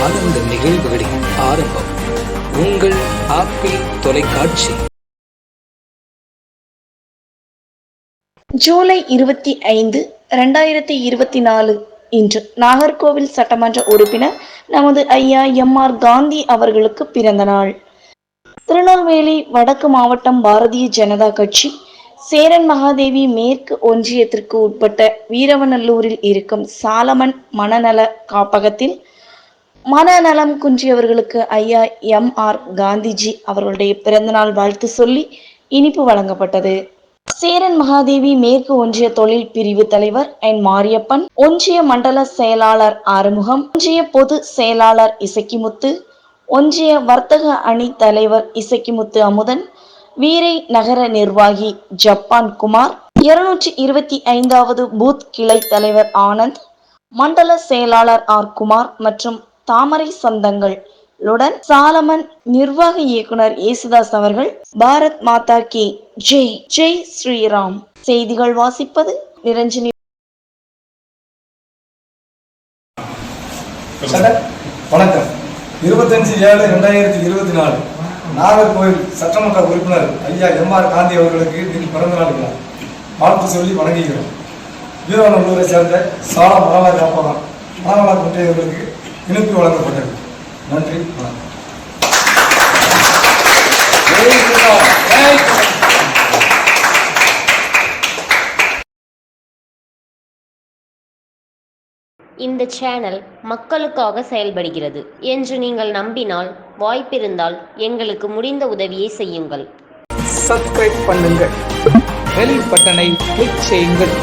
ஆனந்த நிகழ்வுகளின் ஆரம்பம். உங்கள் ஆப்பிள் தொலைக்காட்சி. ஜூலை இருபத்தி ஐந்து ரெண்டாயிரத்தி இருபத்தி நாலு இன்று நாகர்கோவில் சட்டமன்ற உறுப்பினர் நமது ஐயா எம் ஆர் காந்தி அவர்களுக்கு பிறந்த நாள். திருநெல்வேலி வடக்கு மாவட்டம் பாரதிய ஜனதா கட்சி சேரன் மகாதேவி மேற்கு ஒன்றியத்திற்கு உட்பட்ட வீரவநல்லூரில் இருக்கும் சாலமன் மனநல காப்பகத்தில் மனநலம் குன்றியவர்களுக்கு ஐயா எம் ஆர் காந்திஜி அவர்களுடைய பிறந்தநாள் வாழ்த்து சொல்லி இனிப்பு வழங்கப்பட்டது. சேரன் மகாதேவி மேற்கு ஒன்றிய தொழில் பிரிவு தலைவர் என் மாரியப்பன் ஒன்றிய மண்டல செயலாளர் ஆறுமுகம் ஒன்றிய பொது செயலாளர் இசக்கிமுத்து ஒன்றிய வர்த்தக அணி தலைவர் இசக்கிமுத்து அமுதன் வீரை நகர நிர்வாகி ஜப்பான் குமார் இருநூற்றி இருபத்தி ஐந்தாவது பூத் கிளை தலைவர் ஆனந்த் மண்டல செயலாளர் ஆர் குமார் மற்றும் தாமரை சொந்தங்களுடன் சாலமன் நிர்வாக இயக்குனர் இயேசுதாஸ் அவர்கள் பாரத் மாதா கே. ஜெய். ஜெய் ஸ்ரீராம். செய்திகள் வாசிப்பது நிரஞ்சனி. வணக்கம். இருபத்தஞ்சு ஏழு ரெண்டாயிரத்தி இருபத்தி நாலு. நாகர்கோவில் சட்டமன்ற உறுப்பினர் ஐயா எம் ஆர் காந்தி அவர்களுக்கு இன்னைக்கு பிறந்த நாள் விழா. வாழ்த்து சொல்லி வணங்குகிறோம். வீரநல்லூரை சேர்ந்த சாலா மணவா காப்பகம் மணவளா குன்றியவர்களுக்கு இனிப்பு வழங்கப்பட்டது. நன்றி வணக்கம். இந்த சேனல் மக்களுக்காக செயல்படுகிறது என்று நீங்கள் நம்பினால் வாய்ப்பிருந்தால் எங்களுக்கு முடிந்த உதவியை செய்யுங்கள். சப்ஸ்கிரைப் பண்ணுங்கள் பெல் பட்டனை கிளிக் செய்யுங்கள்.